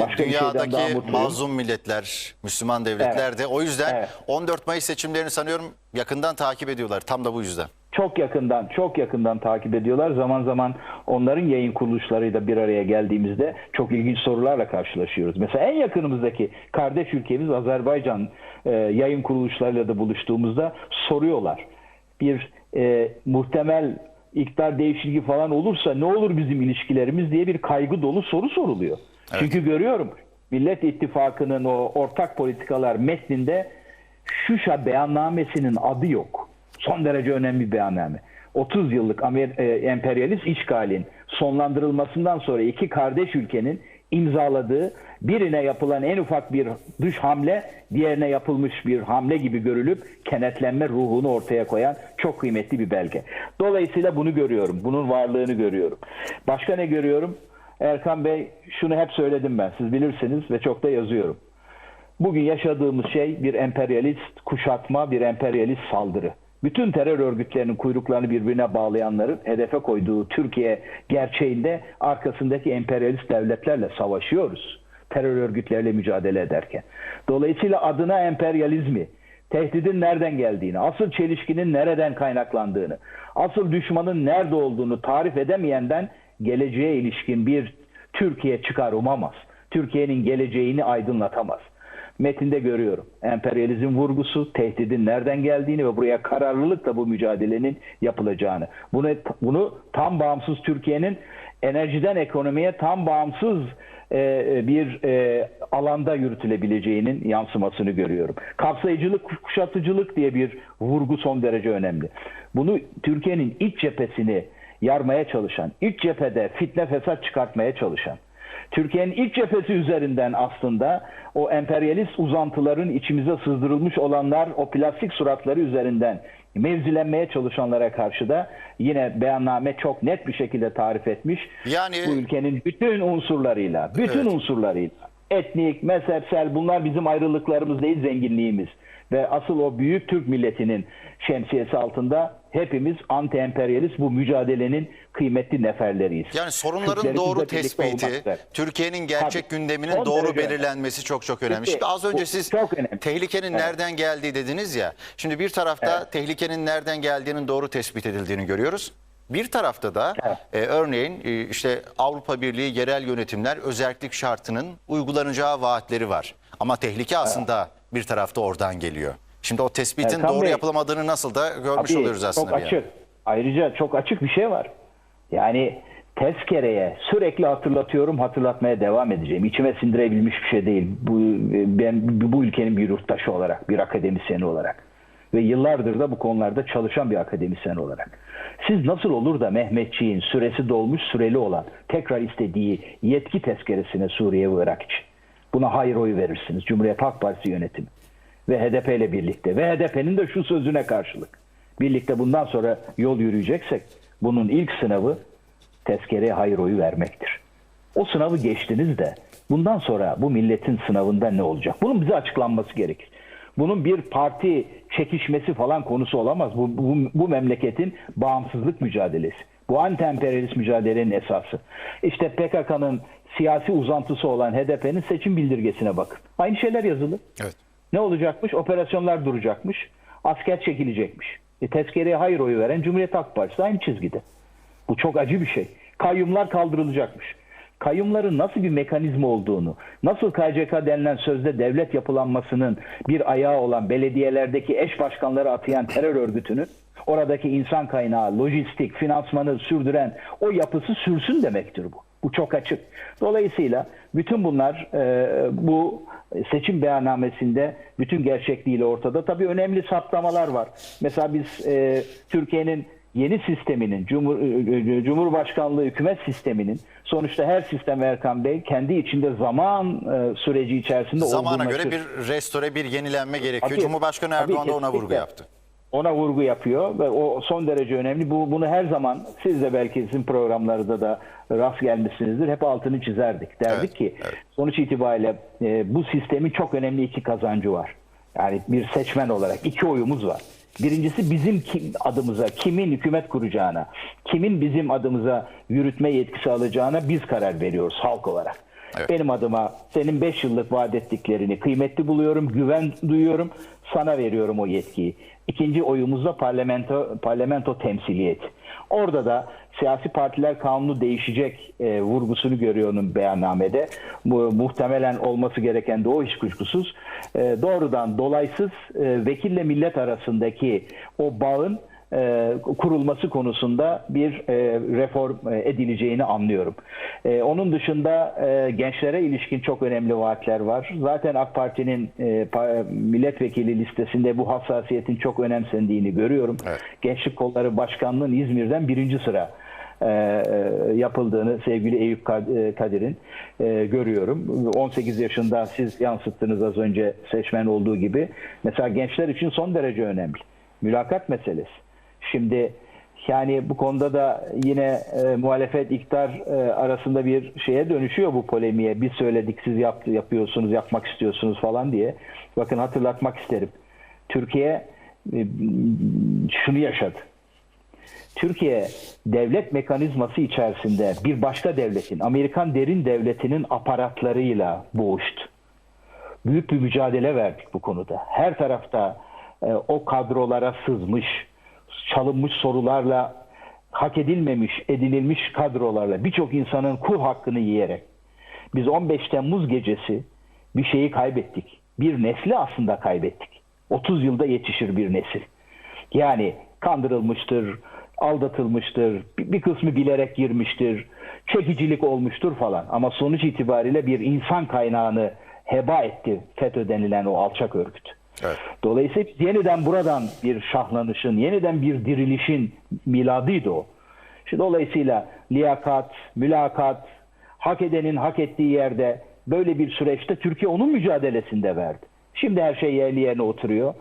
Başka şeyden daha Dünyadaki mazlum milletler, Müslüman devletler Evet. de o yüzden Evet. 14 Mayıs seçimlerini sanıyorum yakından takip ediyorlar. Tam da bu yüzden. çok yakından çok yakından takip ediyorlar. Zaman zaman onların yayın kuruluşlarıyla bir araya geldiğimizde çok ilginç sorularla karşılaşıyoruz. Mesela en yakınımızdaki kardeş ülkemiz Azerbaycan e, yayın kuruluşlarıyla da buluştuğumuzda soruyorlar. Bir e, muhtemel iktidar değişikliği falan olursa ne olur bizim ilişkilerimiz diye bir kaygı dolu soru soruluyor. Çünkü görüyorum Millet İttifakı'nın o ortak politikalar metninde Şuşa beyannamesinin adı yok. Son derece önemli bir beyanname. 30 yıllık Amer- e, emperyalist işgalin sonlandırılmasından sonra iki kardeş ülkenin imzaladığı birine yapılan en ufak bir dış hamle diğerine yapılmış bir hamle gibi görülüp kenetlenme ruhunu ortaya koyan çok kıymetli bir belge. Dolayısıyla bunu görüyorum. Bunun varlığını görüyorum. Başka ne görüyorum? Erkan Bey şunu hep söyledim ben. Siz bilirsiniz ve çok da yazıyorum. Bugün yaşadığımız şey bir emperyalist kuşatma, bir emperyalist saldırı. Bütün terör örgütlerinin kuyruklarını birbirine bağlayanların hedefe koyduğu Türkiye gerçeğinde arkasındaki emperyalist devletlerle savaşıyoruz. Terör örgütleriyle mücadele ederken. Dolayısıyla adına emperyalizmi, tehdidin nereden geldiğini, asıl çelişkinin nereden kaynaklandığını, asıl düşmanın nerede olduğunu tarif edemeyenden geleceğe ilişkin bir Türkiye çıkar umamaz. Türkiye'nin geleceğini aydınlatamaz. Metinde görüyorum. Emperyalizm vurgusu, tehdidin nereden geldiğini ve buraya kararlılıkla bu mücadelenin yapılacağını. Bunu bunu tam bağımsız Türkiye'nin enerjiden ekonomiye tam bağımsız e, bir e, alanda yürütülebileceğinin yansımasını görüyorum. Kapsayıcılık, kuşatıcılık diye bir vurgu son derece önemli. Bunu Türkiye'nin iç cephesini yarmaya çalışan, iç cephede fitne fesat çıkartmaya çalışan, Türkiye'nin iç cephesi üzerinden aslında o emperyalist uzantıların içimize sızdırılmış olanlar o plastik suratları üzerinden mevzilenmeye çalışanlara karşı da yine beyanname çok net bir şekilde tarif etmiş. Yani- bu ülkenin bütün unsurlarıyla, bütün Evet. unsurlarıyla etnik, mezhepsel bunlar bizim ayrılıklarımız değil zenginliğimiz. Ve asıl o büyük Türk milletinin şemsiyesi altında hepimiz anti-emperyalist bu mücadelenin kıymetli neferleriyiz. Yani sorunların Türklerin doğru tespiti. Türkiye'nin gerçek Tabii. gündeminin doğru derece önemli. belirlenmesi çok çok önemli. Şimdi az önce bu siz tehlikenin Evet. nereden geldiği dediniz ya. Şimdi bir tarafta tehlikenin nereden geldiğinin doğru tespit edildiğini görüyoruz. Bir tarafta da Evet. e, örneğin e, işte Avrupa Birliği yerel yönetimler özellik şartının uygulanacağı vaatleri var. Ama tehlike aslında bir tarafta oradan geliyor. Şimdi o tespitin Erkan doğru Bey, yapılamadığını nasıl da görmüş Tabii, oluyoruz aslında. Çok açık. Ayrıca çok açık bir şey var. Yani tezkereye sürekli hatırlatıyorum, hatırlatmaya devam edeceğim. İçime sindirebilmiş bir şey değil. Bu ben bu ülkenin bir yurttaşı olarak, bir akademisyen olarak ve yıllardır da bu konularda çalışan bir akademisyen olarak. Siz nasıl olur da Mehmetçiğin süresi dolmuş süreli olan tekrar istediği yetki tezkeresine Suriye ve Irak için buna hayır oyu verirsiniz. Cumhuriyet Halk Partisi yönetimi ve HDP ile birlikte ve HDP'nin de şu sözüne karşılık birlikte bundan sonra yol yürüyeceksek bunun ilk sınavı tezkereye hayır oyu vermektir. O sınavı geçtiniz de bundan sonra bu milletin sınavında ne olacak? Bunun bize açıklanması gerekir. Bunun bir parti çekişmesi falan konusu olamaz. Bu, bu, bu memleketin bağımsızlık mücadelesi. Bu anti-emperyalist mücadelenin esası. İşte PKK'nın siyasi uzantısı olan HDP'nin seçim bildirgesine bakın. Aynı şeyler yazılı. Evet. Ne olacakmış? Operasyonlar duracakmış. Asker çekilecekmiş. E, tezkereye hayır oyu veren Cumhuriyet Halk Partisi aynı çizgide. Bu çok acı bir şey. Kayyumlar kaldırılacakmış. Kayyumların nasıl bir mekanizma olduğunu, nasıl KCK denilen sözde devlet yapılanmasının bir ayağı olan belediyelerdeki eş başkanları atayan terör örgütünün oradaki insan kaynağı, lojistik, finansmanı sürdüren o yapısı sürsün demektir bu. Bu çok açık. Dolayısıyla bütün bunlar e, bu seçim beyannamesinde bütün gerçekliğiyle ortada. Tabii önemli saptamalar var. Mesela biz e, Türkiye'nin yeni sisteminin, Cumhur, e, Cumhurbaşkanlığı hükümet sisteminin sonuçta her sistem Erkan Bey kendi içinde zaman e, süreci içerisinde Zamana göre bir restore, bir yenilenme gerekiyor. Tabii, Cumhurbaşkanı tabii, Erdoğan da ona vurgu yaptı. Ona vurgu yapıyor ve o son derece önemli. Bu bunu her zaman siz de belki sizin programlarda da rast gelmişsinizdir. Hep altını çizerdik. Derdik Evet, ki evet. sonuç itibariyle e, bu sistemin çok önemli iki kazancı var. Yani bir seçmen olarak iki oyumuz var. Birincisi bizim kim, adımıza, kimin hükümet kuracağına, kimin bizim adımıza yürütme yetkisi alacağına biz karar veriyoruz halk olarak. Evet. Benim adıma senin 5 yıllık vaat ettiklerini kıymetli buluyorum, güven duyuyorum. Sana veriyorum o yetkiyi. İkinci oyumuzda parlamento parlamento temsiliyeti. Orada da siyasi partiler kanunu değişecek e, vurgusunu görüyorum beyannamede. Bu muhtemelen olması gereken de o hiç kuşkusuz. E, doğrudan dolaysız e, vekille millet arasındaki o bağın kurulması konusunda bir e, reform e, edileceğini anlıyorum. E, onun dışında e, gençlere ilişkin çok önemli vaatler var. Zaten AK Parti'nin e, pa- milletvekili listesinde bu hassasiyetin çok önemsendiğini görüyorum. Evet. Gençlik Kolları Başkanlığı'nın İzmir'den birinci sıra e, e, yapıldığını sevgili Eyüp Kad- e, Kadir'in e, görüyorum. 18 yaşında siz yansıttınız az önce seçmen olduğu gibi. Mesela gençler için son derece önemli. Mülakat meselesi. Şimdi yani bu konuda da yine e, muhalefet iktidar e, arasında bir şeye dönüşüyor bu polemiğe. Biz söyledik siz yaptı, yapıyorsunuz, yapmak istiyorsunuz falan diye. Bakın hatırlatmak isterim. Türkiye e, şunu yaşadı. Türkiye devlet mekanizması içerisinde bir başka devletin, Amerikan derin devletinin aparatlarıyla boğuştu. Büyük bir mücadele verdik bu konuda. Her tarafta e, o kadrolara sızmış, çalınmış sorularla, hak edilmemiş, edinilmiş kadrolarla birçok insanın kul hakkını yiyerek biz 15 Temmuz gecesi bir şeyi kaybettik. Bir nesli aslında kaybettik. 30 yılda yetişir bir nesil. Yani kandırılmıştır, aldatılmıştır, bir kısmı bilerek girmiştir, çekicilik olmuştur falan. Ama sonuç itibariyle bir insan kaynağını heba etti FETÖ denilen o alçak örgüt. Evet. Dolayısıyla yeniden buradan bir şahlanışın, yeniden bir dirilişin miladıydı o. İşte dolayısıyla liyakat, mülakat, hak edenin hak ettiği yerde böyle bir süreçte Türkiye onun mücadelesinde verdi. Şimdi her şey yerli yerine oturuyor.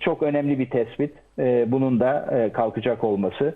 Çok önemli bir tespit. Ee, Bunun da e, kalkacak olması.